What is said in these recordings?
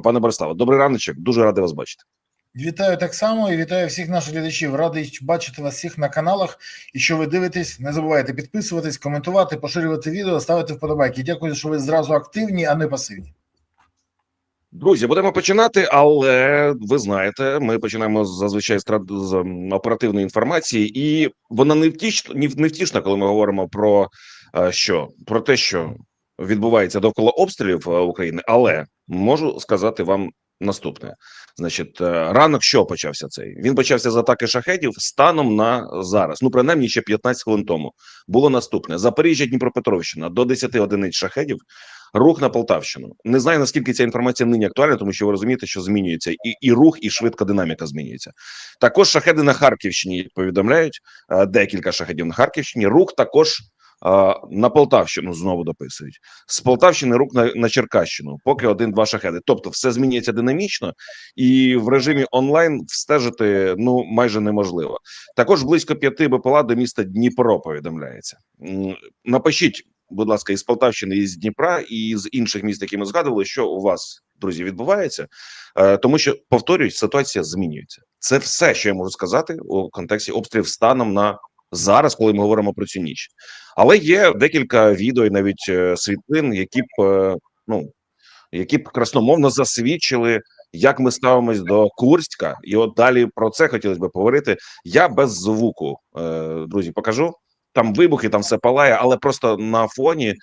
Пане Бориславе, добрий раночок. Дуже радий вас бачити. Вітаю так само і вітаю всіх наших глядачів. Радий бачити вас всіх на каналах. І що ви дивитесь, не забувайте підписуватись, коментувати, поширювати відео, ставити вподобайки. Дякую, що ви зразу активні, а не пасивні. Друзі, будемо починати, але ви знаєте, ми починаємо зазвичай з, оперативної інформації, і вона не втішна, не втішна, коли ми говоримо про е, що про те, що відбувається довкола обстрілів е, України. Але можу сказати вам наступне: значить, е, ранок що почався цей? Він почався з атаки шахедів станом на зараз. Ну, принаймні ще 15 хвилин тому було наступне: Запоріжжя, Дніпропетровщина до 10 одиниць шахедів. Рух на Полтавщину. Не знаю наскільки ця інформація нині актуальна, тому що ви розумієте, що змінюється і, і рух, і швидка динаміка змінюється. Також шахеди на Харківщині повідомляють е, декілька шахедів на Харківщині. Рух також на Полтавщину знову дописують. З Полтавщини рух на, на Черкащину, поки один-два шахеди. Тобто, все змінюється динамічно, і в режимі онлайн встежити ну майже неможливо. Також близько п'яти БПЛА до міста Дніпро повідомляється. Напишіть будь ласка, із Полтавщини, із Дніпра і з інших міст, які ми згадували, що у вас, друзі, відбувається, Е, тому що повторюють, ситуація змінюється. Це все, що я можу сказати у контексті обстрілів станом на зараз, коли ми говоримо про цю ніч. Але є декілька відео і навіть е, світлин, які б е, ну які б красномовно засвідчили. Як ми ставимось до Курська, і от далі про це хотілося б поговорити. Я без звуку, е, друзі, покажу там вибухи, там все палає, але просто на фоні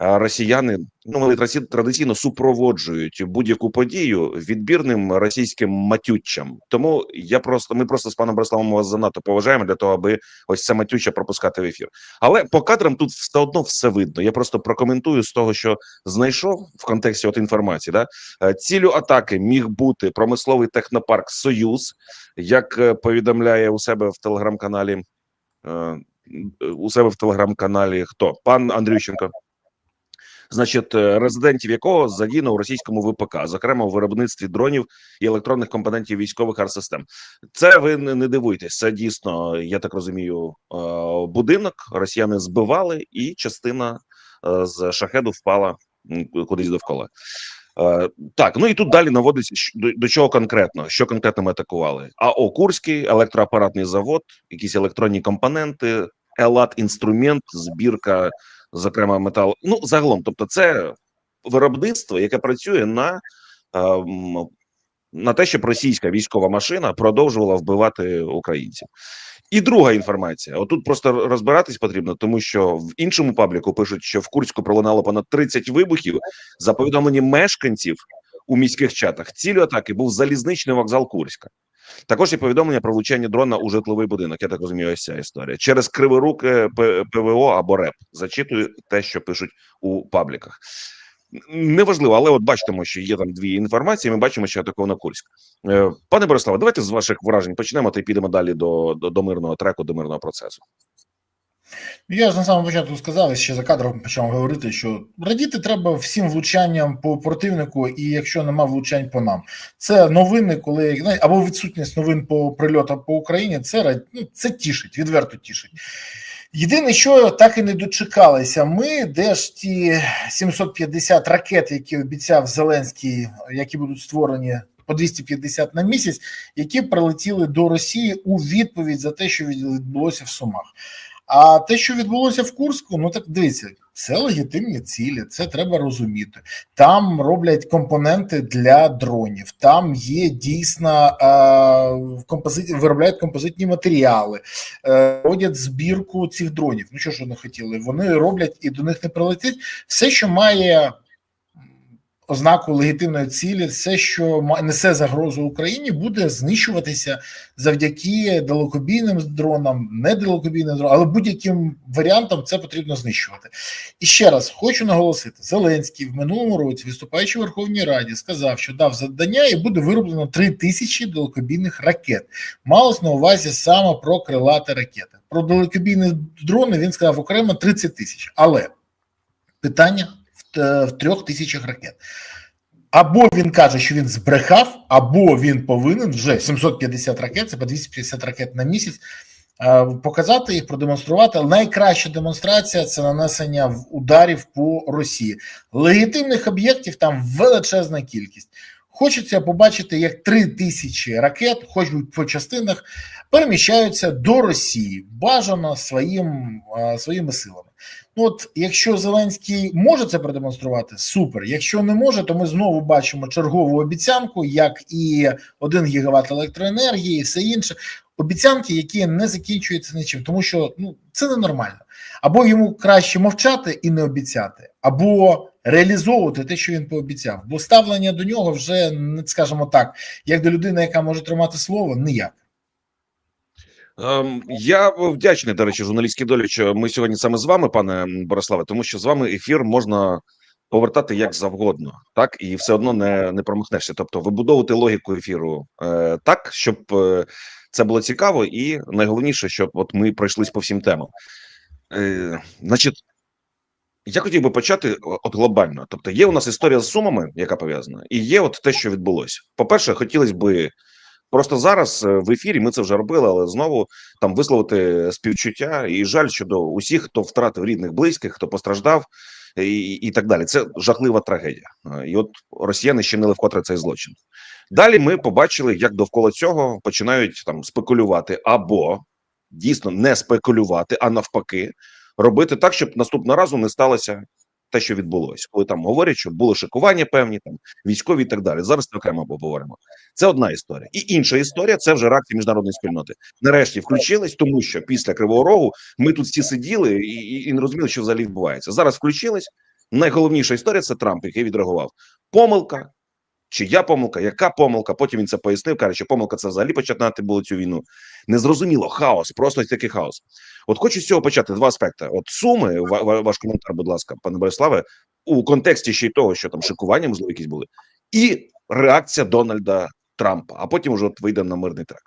росіяни ну вони традиційно супроводжують будь-яку подію відбірним російським матюччям. Тому я просто ми просто з паном Бориславом вас занадто поважаємо для того, аби ось це матюча пропускати в ефір. Але по кадрам тут все одно все видно. Я просто прокоментую з того, що знайшов в контексті от інформації. Да Е, ціллю атаки міг бути промисловий технопарк Союз, як е, повідомляє у себе в телеграм-каналі. е, у себе в телеграм-каналі хто пан Андрющенко. Значить, е, резидентів якого задіяно у російському ВПК, зокрема у виробництві дронів і електронних компонентів військових арсистем. Це ви не дивуйтесь. Це дійсно, я так розумію, е, будинок. Росіяни збивали, і частина е, з шахеду впала кудись довкола. Так, ну і тут далі наводиться до, до чого конкретно, що конкретно ми атакували. АО Курський, електроапаратний завод, якісь електронні компоненти, елат інструмент, збірка, зокрема метал. Ну загалом, тобто, це виробництво, яке працює на, е, м, на те, щоб російська військова машина продовжувала вбивати українців. І друга інформація: отут просто розбиратись потрібно, тому що в іншому пабліку пишуть, що в Курську пролунало понад 30 вибухів. За повідомленням мешканців у міських чатах, цілю атаки був залізничний вокзал Курська. Також є повідомлення про влучання дрона у житловий будинок. Я так розумію, ось ця історія через криворуке П- ПВО або РЕП. Зачитую те, що пишуть у пабліках. Неважливо, але от бачимо, що є там дві інформації. Ми бачимо, що атаковано Курськ. Е, Пане Бориславе, давайте з ваших вражень почнемо та й підемо далі до, до, до мирного треку, до мирного процесу. Я ж на самому початку сказав, ще за кадром почав говорити, що радіти треба всім влучанням по противнику, і якщо нема влучань по нам. Це новини, коли ну, або відсутність новин по прильотам по Україні, це ну, це тішить, відверто тішить. Єдине, що так і не дочекалися, ми де ж ті 750 ракет, які обіцяв Зеленський, які будуть створені по 250 на місяць, які прилетіли до Росії у відповідь за те, що відбулося в Сумах. А те, що відбулося в Курську, ну так дивіться, це легітимні цілі, це треба розуміти. Там роблять компоненти для дронів, там є дійсно е, композит, виробляють композитні матеріали, е, роблять збірку цих дронів. Ну що ж вони хотіли? Вони роблять і до них не прилетить все, що має ознаку легітимної цілі, все, що несе загрозу Україні, буде знищуватися завдяки далекобійним дронам, не далекобійним дронам, але будь-яким варіантам це потрібно знищувати. І ще раз хочу наголосити: Зеленський в минулому році, виступаючи в Верховній Раді, сказав, що дав завдання і буде вироблено 3 тисячі далекобійних ракет. Малось на увазі саме про крилаті ракети. Про далекобійні дрони він сказав окремо 30 тисяч. Але питання в, е, трьох тисячах ракет. Або він каже, що він збрехав, або він повинен вже 750 ракет, це по 250 ракет на місяць. е, показати їх, продемонструвати. Найкраща демонстрація це нанесення ударів по Росії. Легітимних об'єктів там величезна кількість. Хочеться побачити, як три тисячі ракет, хоч би по частинах, переміщаються до Росії, бажано своїм, е, своїми силами. Ну от, якщо Зеленський може це продемонструвати, супер. Якщо не може, то ми знову бачимо чергову обіцянку, як і 1 гігават електроенергії, і все інше. Обіцянки, які не закінчуються нічим, тому що ну це ненормально. Або йому краще мовчати і не обіцяти, або реалізовувати те, що він пообіцяв. Бо ставлення до нього вже скажімо так, як до людини, яка може тримати слово, ніяк. Ем, я вдячний, до речі, журналістській долі, що ми сьогодні саме з вами, пане Бориславе, тому що з вами ефір можна повертати як завгодно, так і все одно не, не промахнешся. Тобто, вибудовувати логіку ефіру е, так, щоб е, це було цікаво, і найголовніше, щоб от ми пройшлись по всім темам. Е, значить, я хотів би почати от глобально. Тобто, є у нас історія з сумами, яка пов'язана, і є от те, що відбулося. По-перше, хотілося би просто зараз е, в ефірі. Ми це вже робили, але знову там висловити співчуття і жаль щодо усіх, хто втратив рідних, близьких, хто постраждав, і, і так далі. Це жахлива трагедія. Е, І от росіяни щинили вкотре цей злочин. Далі ми побачили, як довкола цього починають там спекулювати або дійсно не спекулювати, а навпаки, робити так, щоб наступного разу не сталося те, що відбулося, коли там говорять, що були шикування певні, там військові і так далі. Зараз це окремо поговоримо. Це одна історія, і інша історія це вже реакція міжнародної спільноти. Нарешті включились, тому що після Кривого Рогу ми тут всі сиділи і, і, не розуміли, що взагалі відбувається. Зараз включились. Найголовніша історія це Трамп, який відреагував. Помилка, чия помилка, яка помилка? Потім він це пояснив. каже, що помилка це взагалі починати було цю війну. Незрозуміло, хаос, просто такий хаос. От хочу з цього почати два аспекти. От суми, ва- ва- ваш коментар, будь ласка, пане Бориславе, у контексті ще й того, що там шикування, можливо, якісь були, і реакція Дональда Трампа. А потім вже от вийдемо на мирний трек.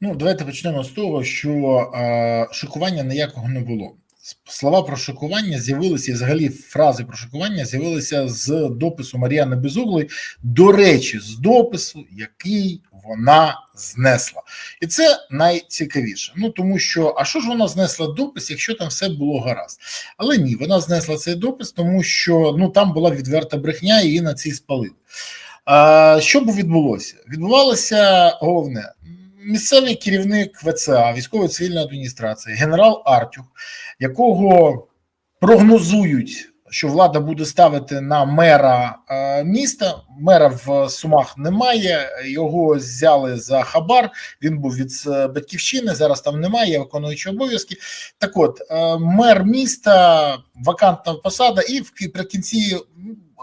Ну, давайте почнемо з того, що е, шикування ніякого не було. Слова про шикування з'явилися, і взагалі фрази про шикування з'явилися з допису Мар'яни Безуглої. До речі, з допису, який вона знесла, і це найцікавіше. Ну тому що а що ж вона знесла допис, якщо там все було гаразд? Але ні, вона знесла цей допис, тому що ну там була відверта брехня, її на цій спалили. А, що б відбулося? Відбувалося головне. Місцевий керівник ВЦА, військової цивільної адміністрації, генерал Артюх, якого прогнозують, що влада буде ставити на мера е, міста. Мера в Сумах немає. Його взяли за хабар. Він був від е, батьківщини. Зараз там немає, виконуючи обов'язки. Так, от е, мер міста, вакантна посада, і в кі- прикінці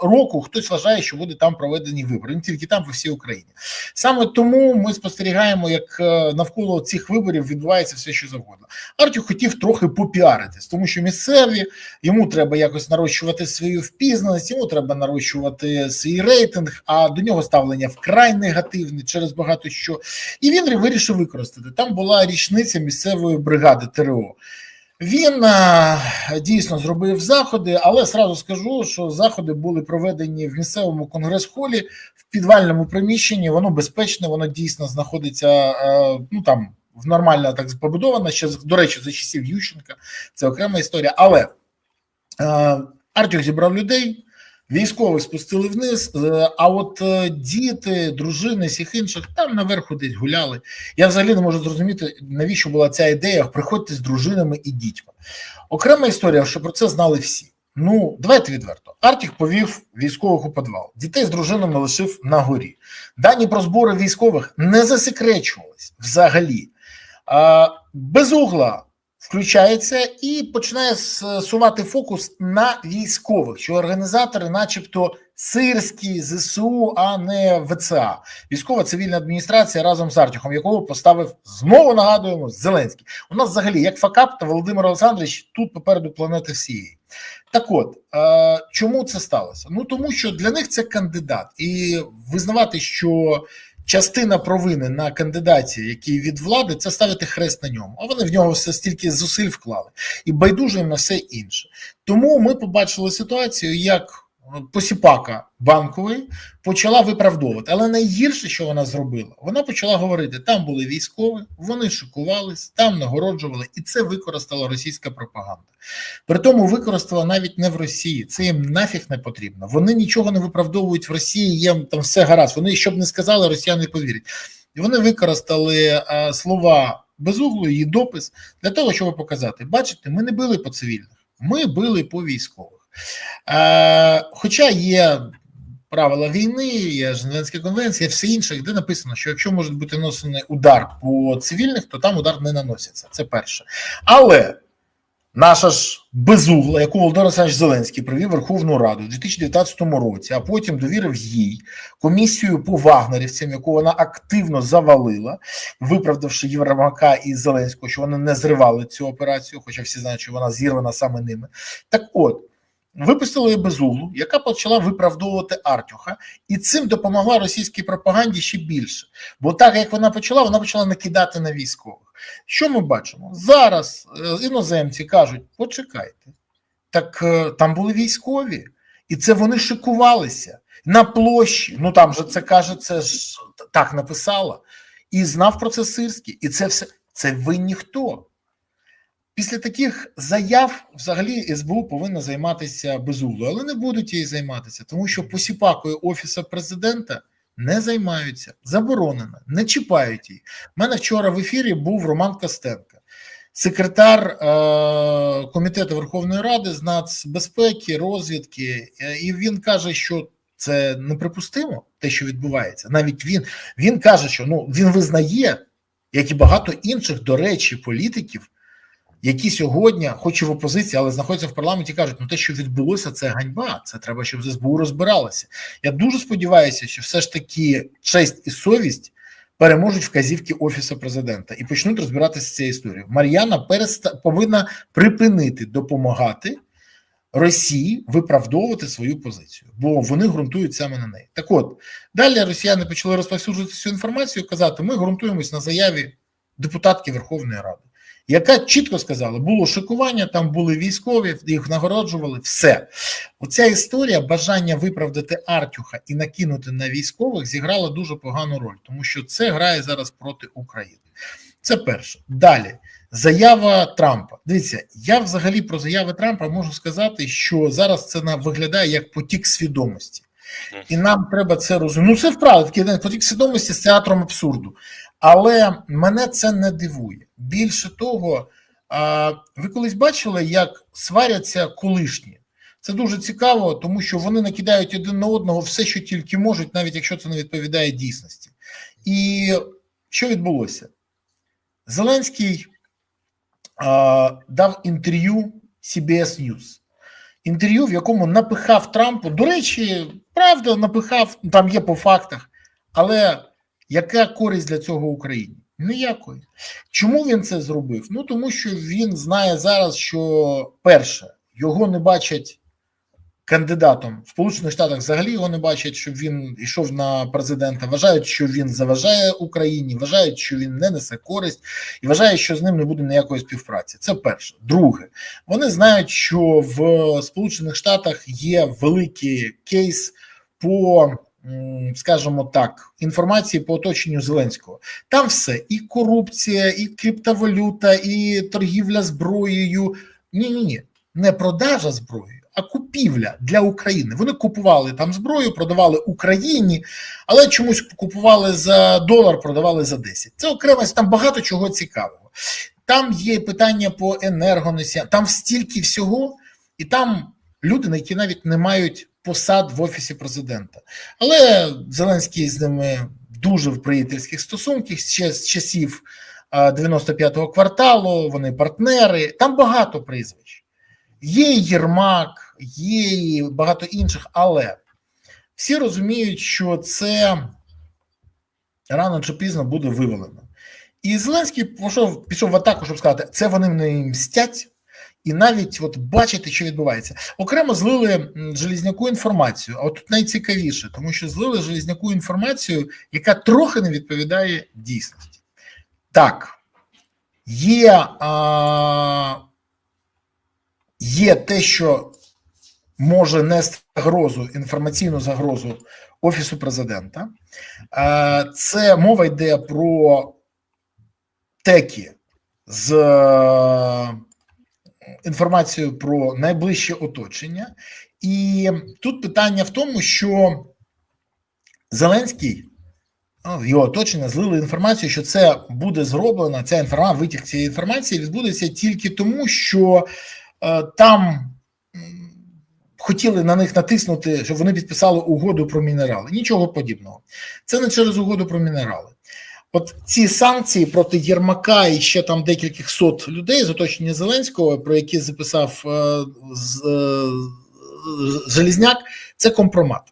року хтось вважає, що буде там проведені вибори. Не тільки там, по всій Україні. Саме тому ми спостерігаємо, як е, навколо цих виборів відбувається все, що завгодно. Артюх хотів трохи попіаритись, тому що місцеві йому треба якось нарощувати свою впізнаність, йому треба нарощувати свій рейтинг. А до нього ставлення вкрай негативне через багато що. І він вирішив використати. Там була річниця місцевої бригади ТРО. Він е, дійсно зробив заходи, але сразу скажу, що заходи були проведені в місцевому конгрес-холі в підвальному приміщенні. Воно безпечне, воно дійсно знаходиться е, ну там в нормально так побудовано. Ще до речі, за часів Ющенка. Це окрема історія. Але е, Артюх зібрав людей. Військових спустили вниз, е, а от е, діти, дружини, всіх інших там наверху десь гуляли. Я взагалі не можу зрозуміти, навіщо була ця ідея. Приходьте з дружинами і дітьми. Окрема історія, що про це знали всі. Ну, давайте відверто. Артік повів військових у підвал. Дітей з дружинами лишив на горі. Дані про збори військових не засекречувались взагалі. А, без угла включається і починає сувати фокус на військових, що організатори, начебто, сирські ЗСУ, а не ВЦА. Військова цивільна адміністрація разом з Артюхом, якого поставив знову нагадуємо Зеленський. У нас взагалі як факап та Володимир Олександрович тут попереду планети всієї. Так от е, чому це сталося? Ну тому що для них це кандидат, і визнавати, що частина провини на кандидаті, який від влади, це ставити хрест на ньому. А вони в нього все стільки зусиль вклали і байдуже на все інше. Тому ми побачили ситуацію, як посіпака банкової почала виправдовувати. Але найгірше, що вона зробила, вона почала говорити: там були військові, вони шикувались, там нагороджували, і це використала російська пропаганда. При тому використала навіть не в Росії. Це їм нафіг не потрібно. Вони нічого не виправдовують в Росії. Їм там все гаразд. Вони щоб не сказали, росіяни повірять. І вони використали а, слова безуглу, її допис для того, щоб показати: бачите, ми не били по цивільних, ми били по військових. Е, хоча є правила війни, є Женевська конвенція, все інше, де написано, що якщо може бути нанесений удар по цивільних, то там удар не наноситься. Це перше. Але наша ж безугла, яку Володимир Олександрович Зеленський привів Верховну Раду у 2019 році, а потім довірив їй комісію по вагнерівцям, яку вона активно завалила, виправдавши Євромака і Зеленського, що вони не зривали цю операцію, хоча всі знають, що вона зірвана саме ними. Так от. Випустили безуглу, яка почала виправдовувати Артюха, і цим допомогла російській пропаганді ще більше. Бо так як вона почала, вона почала накидати на військових. Що ми бачимо? Зараз е, іноземці кажуть: почекайте, так е, там були військові, і це вони шикувалися на площі. Ну там же це каже, це ж так написала. І знав про це Сирський. І це все це ви ніхто. Після таких заяв взагалі СБУ повинна займатися безуглою, але не будуть її займатися, тому що посіпакою офісу президента не займаються, заборонено, не чіпають її. У мене вчора в ефірі був Роман Костенко, секретар е- комітету Верховної Ради з нацбезпеки, розвідки, е, і він каже, що це неприпустимо, те, що відбувається. Навіть він він каже, що ну він визнає, як і багато інших, до речі, політиків які сьогодні, хоч і в опозиції, але знаходяться в парламенті, кажуть, ну те, що відбулося, це ганьба. Це треба, щоб з СБУ. Я дуже сподіваюся, що все ж таки честь і совість переможуть вказівки офісу президента і почнуть розбиратися з цією історією. Мар'яна переста повинна припинити допомагати Росії виправдовувати свою позицію, бо вони ґрунтують саме на неї. Так, от далі росіяни почали розповсюджувати цю інформацію, казати: ми ґрунтуємось на заяві депутатки Верховної Ради яка чітко сказала, було шикування, там були військові, їх нагороджували. Все оця історія бажання виправдати Артюха і накинути на військових зіграла дуже погану роль, тому що це грає зараз проти України. Це перше. Далі заява Трампа. Дивіться, я взагалі про заяви Трампа можу сказати, що зараз це виглядає як потік свідомості. І нам треба це розуміти. Ну, це вправді такий потік свідомості з театром абсурду. Але мене це не дивує. Більше того, ви колись бачили, як сваряться колишні. Це дуже цікаво, тому що вони накидають один на одного все, що тільки можуть, навіть якщо це не відповідає дійсності. І що відбулося? Зеленський а, дав інтерв'ю CBS News. Інтерв'ю, в якому напихав Трампу. До речі, правда, напихав, там є по фактах, але яка користь для цього Україні? Ніякої. Чому він це зробив? Ну тому що він знає зараз, що перше, його не бачать кандидатом в Сполучених Штатах взагалі його не бачать, щоб він йшов на президента. Вважають, що він заважає Україні, вважають, що він не несе користь, і вважають, що з ним не буде ніякої співпраці. Це перше. Друге, вони знають, що в Сполучених Штатах є великий кейс по скажімо так, інформації по оточенню Зеленського. Там все і корупція, і криптовалюта, і торгівля зброєю. Ні, ні, ні, не продажа зброї, а купівля для України. Вони купували там зброю, продавали Україні, але чомусь купували за долар, продавали за 10. Це окремось там багато чого цікавого. Там є питання по енергоносіям, там стільки всього, і там люди, які навіть не мають посад в офісі президента. Але Зеленський з ними дуже в приятельських стосунках ще з часів 95-го кварталу. Вони партнери. Там багато прізвищ. Є і Єрмак, є і багато інших, але всі розуміють, що це рано чи пізно буде вивалено. І Зеленський пішов, пішов в атаку, щоб сказати, це вони не мстять і навіть от бачити, що відбувається. Окремо злили Желізняку інформацію. А от тут найцікавіше, тому що злили Желізняку інформацію, яка трохи не відповідає дійсності. Так, є, а, є те, що може нести загрозу, інформаційну загрозу Офісу президента. Е, Це мова йде про теки з інформацією про найближче оточення. І тут питання в тому, що Зеленський ну, його оточення злили інформацію, що це буде зроблено. Ця інформація, витік цієї інформації відбудеться тільки тому, що е, там хотіли на них натиснути, щоб вони підписали угоду про мінерали. Нічого подібного. Це не через угоду про мінерали. От ці санкції проти Єрмака і ще там декількох сот людей з оточення Зеленського, про які записав е, е, Желізняк, це компромат.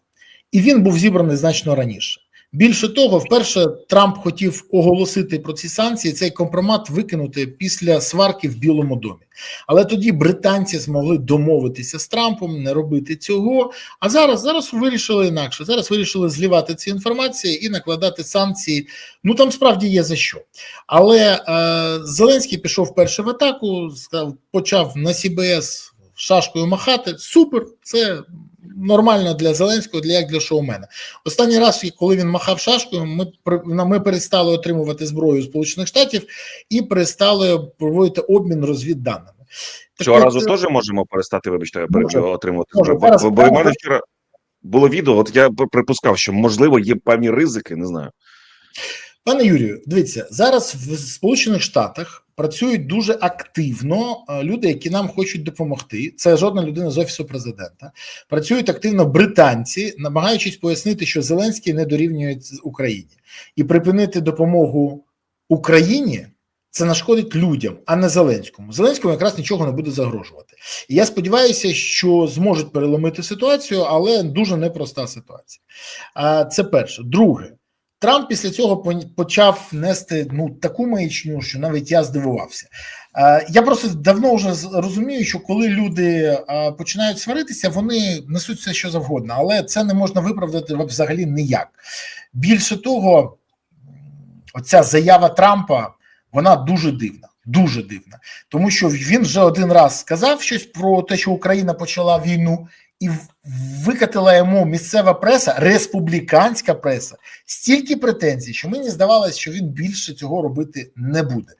І він був зібраний значно раніше. Більше того, вперше Трамп хотів оголосити про ці санкції, цей компромат викинути після сварки в Білому домі. Але тоді британці змогли домовитися з Трампом, не робити цього. А зараз зараз вирішили інакше. Зараз вирішили злівати ці інформації і накладати санкції. Ну там справді є за що. Але е, Зеленський пішов перше в атаку, сказав, почав на СІБС шашкою махати. Супер, це нормально для Зеленського, для як для шоумена. Останній раз, коли він махав шашкою, ми ми перестали отримувати зброю Сполучених Штатів і перестали проводити обмін розвідданими. Цього разу теж можемо перестати, вибачте, Може. отримувати Може. зброю. Бо, бо в мене вчора було відео. От я припускав, що можливо є певні ризики, не знаю. Пане Юрію, дивіться, зараз в Сполучених Штатах працюють дуже активно е, люди, які нам хочуть допомогти. Це жодна людина з офісу президента. Працюють активно британці, намагаючись пояснити, що Зеленський не дорівнює Україні, і припинити допомогу Україні. Це нашкодить людям, а не Зеленському. Зеленському якраз нічого не буде загрожувати. І я сподіваюся, що зможуть переломити ситуацію, але дуже непроста ситуація. А, Це перше. Друге, Трамп після цього почав нести ну таку маячню, що навіть я здивувався. Е, Я просто давно вже розумію, що коли люди е, починають сваритися, вони несуть все, що завгодно, але це не можна виправдати взагалі ніяк. Більше того, оця заява Трампа вона дуже дивна. Дуже дивна, тому що він вже один раз сказав щось про те, що Україна почала війну, і викатила йому місцева преса, республіканська преса, стільки претензій, що мені здавалося, що він більше цього робити не буде.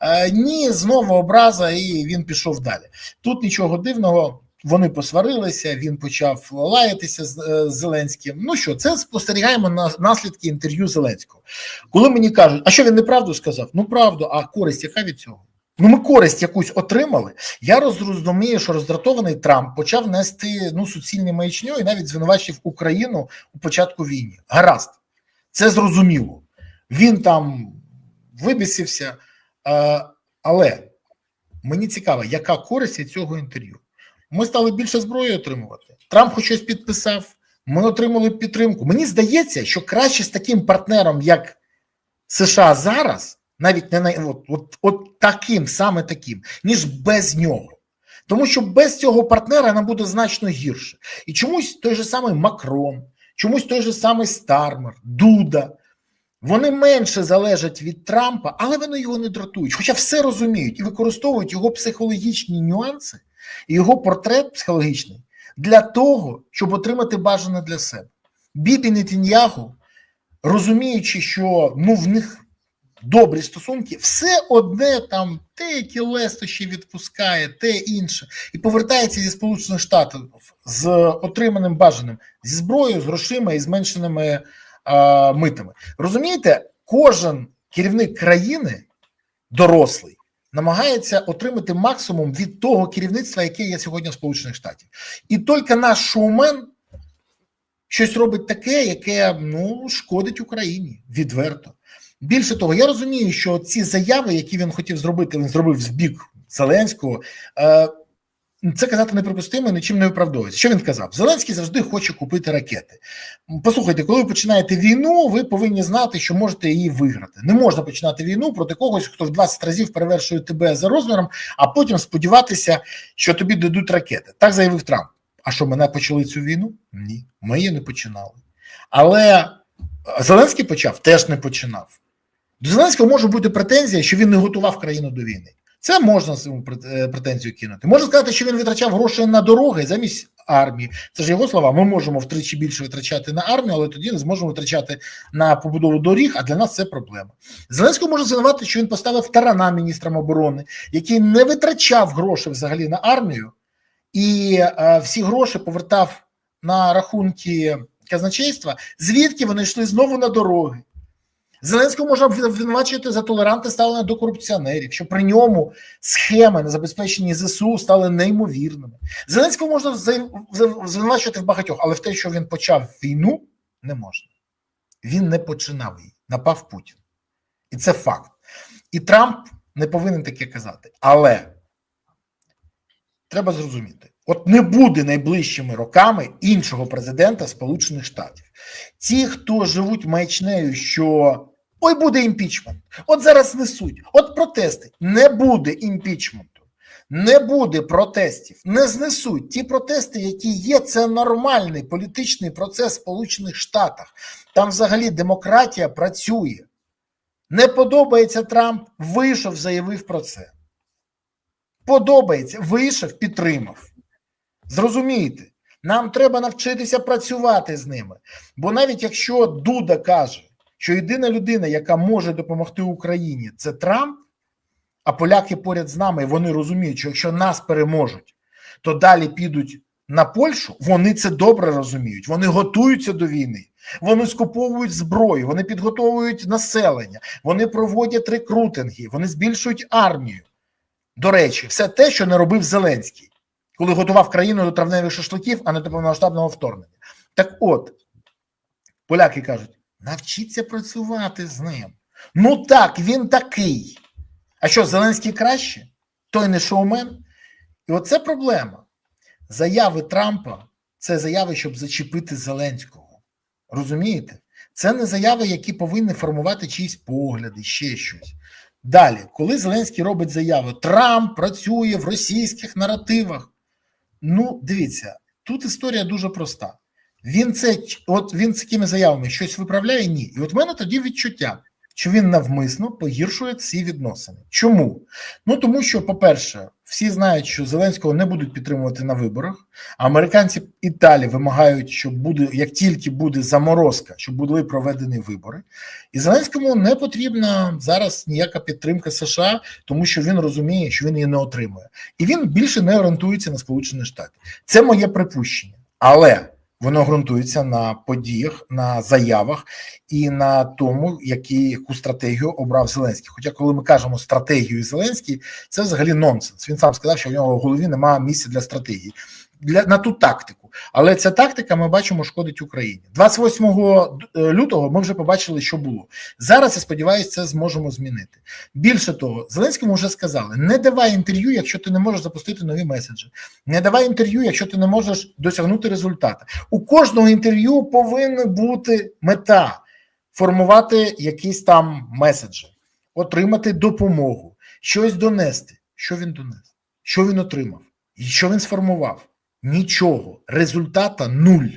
Е, ні, знову образа, і він пішов далі. Тут нічого дивного. Вони посварилися, він почав лаятися з е, з Зеленським. Ну що, це спостерігаємо на наслідки інтерв'ю Зеленського. Коли мені кажуть, а що він неправду сказав? Ну правду, а користь яка від цього? Ну, ми користь якусь отримали. Я розумію, що роздратований Трамп почав нести ну суцільні маячню і навіть звинувачив Україну у початку війни. Гаразд, це зрозуміло. Він там вибісився, але мені цікаво, яка користь від цього інтерв'ю. Ми стали більше зброї отримувати. Трамп хоч щось підписав. Ми отримали підтримку. Мені здається, що краще з таким партнером, як США зараз, навіть не на от, от, от таким, саме таким, ніж без нього. Тому що без цього партнера нам буде значно гірше. І чомусь той же самий Макрон, чомусь той же самий Стармер, Дуда. Вони менше залежать від Трампа, але вони його не дратують. Хоча все розуміють і використовують його психологічні нюанси і його портрет психологічний для того, щоб отримати бажане для себе. Бібі Нетіньягу, розуміючи, що ну в них добрі стосунки, все одне там те, які лестощі відпускає, те інше, і повертається зі Сполучених Штатів з отриманим бажаним зі зброєю, з грошима і зменшеними а, митами. Розумієте, кожен керівник країни дорослий. Намагається отримати максимум від того керівництва, яке є сьогодні в Сполучених Штатів, і тільки наш шоумен щось робить таке, яке ну шкодить Україні відверто. Більше того, я розумію, що ці заяви, які він хотів зробити, він зробив з бік Зеленського. Е, це казати неприпустимо і нічим не виправдовується. Що він казав? Зеленський завжди хоче купити ракети. Послухайте, коли ви починаєте війну, ви повинні знати, що можете її виграти. Не можна починати війну проти когось, хто в 20 разів перевершує тебе за розміром, а потім сподіватися, що тобі дадуть ракети. Так заявив Трамп. А що мене почали цю війну? Ні, ми її не починали. Але Зеленський почав теж не починав. До Зеленського може бути претензія, що він не готував країну до війни. Це можна прет- е, претензію кинути. Можна сказати, що він витрачав гроші на дороги замість армії. Це ж його слова. Ми можемо втричі більше витрачати на армію, але тоді не зможемо витрачати на побудову доріг. А для нас це проблема. Зеленського можна звинувати, що він поставив Тарана міністром оборони, який не витрачав гроші взагалі на армію, і е, всі гроші повертав на рахунки казначейства, звідки вони йшли знову на дороги. Зеленського можна обвинувачувати за толерантне ставлення до корупціонерів, що при ньому схеми на забезпеченні ЗСУ стали неймовірними. Зеленського можна звинувачувати в багатьох, але в те, що він почав війну, не можна. Він не починав її, напав Путін. І це факт. І Трамп не повинен таке казати. Але треба зрозуміти: от не буде найближчими роками іншого президента Сполучених Штатів. Ті, хто живуть маячнею, що ой, буде імпічмент, от зараз несуть, от протести. Не буде імпічменту. Не буде протестів, не знесуть ті протести, які є. Це нормальний політичний процес в Сполучених Штатах. Там взагалі демократія працює. Не подобається Трамп, вийшов, заявив про це. Подобається, вийшов, підтримав. Зрозумієте, нам треба навчитися працювати з ними. Бо навіть якщо Дуда каже, що єдина людина, яка може допомогти Україні, це Трамп, а поляки поряд з нами, вони розуміють, що якщо нас переможуть, то далі підуть на Польщу, вони це добре розуміють. Вони готуються до війни, вони скуповують зброю, вони підготовують населення, вони проводять рекрутинги, вони збільшують армію. До речі, все те, що не робив Зеленський, коли готував країну до травневих шашликів, а не до повномасштабного вторгнення. Так от, поляки кажуть: навчіться працювати з ним. Ну так, він такий. А що, Зеленський краще? Той не шоумен? І оце проблема. Заяви Трампа це заяви, щоб зачепити Зеленського. Розумієте? Це не заяви, які повинні формувати чиїсь погляди, ще щось. Далі, коли Зеленський робить заяву, Трамп працює в російських наративах. Ну, дивіться, тут історія дуже проста. Він це от він з такими заявами щось виправляє? Ні. І от в мене тоді відчуття, що він навмисно погіршує ці відносини. Чому? Ну тому що, по-перше, всі знають, що Зеленського не будуть підтримувати на виборах. Американці і далі вимагають, щоб буде як тільки буде заморозка, щоб були проведені вибори. І Зеленському не потрібна зараз ніяка підтримка США, тому що він розуміє, що він її не отримує, і він більше не орієнтується на Сполучені Штати. Це моє припущення, але воно ґрунтується на подіях, на заявах і на тому, які, яку стратегію обрав Зеленський. Хоча, коли ми кажемо стратегію Зеленський, це взагалі нонсенс. Він сам сказав, що в нього в голові немає місця для стратегії. Для на ту тактику, але ця тактика ми бачимо шкодить Україні 28 лютого. Ми вже побачили, що було зараз. Я сподіваюся, це зможемо змінити. Більше того, Зеленському вже сказали: не давай інтерв'ю, якщо ти не можеш запустити нові меседжі, не давай інтерв'ю, якщо ти не можеш досягнути результату. У кожного інтерв'ю повинна бути мета формувати якісь там меседжі, отримати допомогу, щось донести. Що він донес? Що він отримав? І що він сформував? Нічого, результата нуль.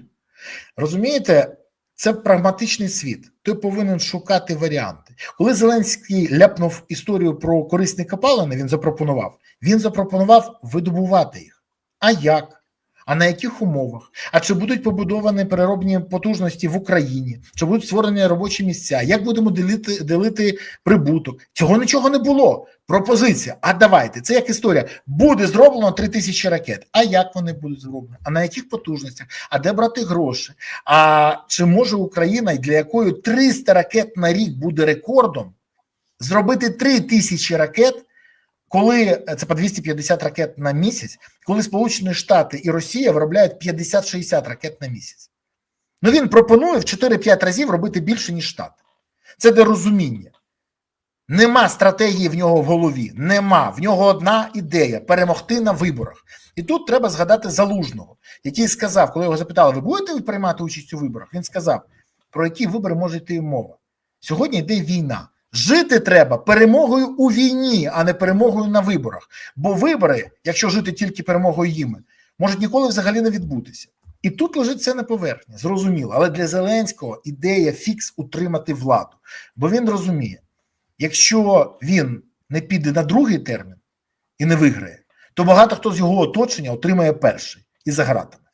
Розумієте, це прагматичний світ. Ти повинен шукати варіанти. Коли Зеленський ляпнув історію про корисні копалини, він запропонував. Він запропонував видобувати їх. А як? А на яких умовах? А чи будуть побудовані переробні потужності в Україні? Чи будуть створені робочі місця? Як будемо делити, делити прибуток? Цього нічого не було. Пропозиція. А давайте це як історія. Буде зроблено 3 тисячі ракет. А як вони будуть зроблені? А на яких потужностях? А де брати гроші? А чи може Україна, для якої 300 ракет на рік буде рекордом, зробити 3 тисячі ракет? Коли це по 250 ракет на місяць, коли Сполучені Штати і Росія виробляють 50-60 ракет на місяць, ну він пропонує в 4-5 разів робити більше, ніж Штати. Це де розуміння. Нема стратегії в нього в голові. Нема. В нього одна ідея перемогти на виборах. І тут треба згадати залужного, який сказав, коли його запитали, ви будете приймати участь у виборах? Він сказав, про які вибори може йти мова. Сьогодні йде війна. Жити треба перемогою у війні, а не перемогою на виборах. Бо вибори, якщо жити тільки перемогою їми, можуть ніколи взагалі не відбутися. І тут лежить це на поверхні, зрозуміло. Але для Зеленського ідея фікс утримати владу. Бо він розуміє, якщо він не піде на другий термін, і не виграє, то багато хто з його оточення отримає перший і за гратами.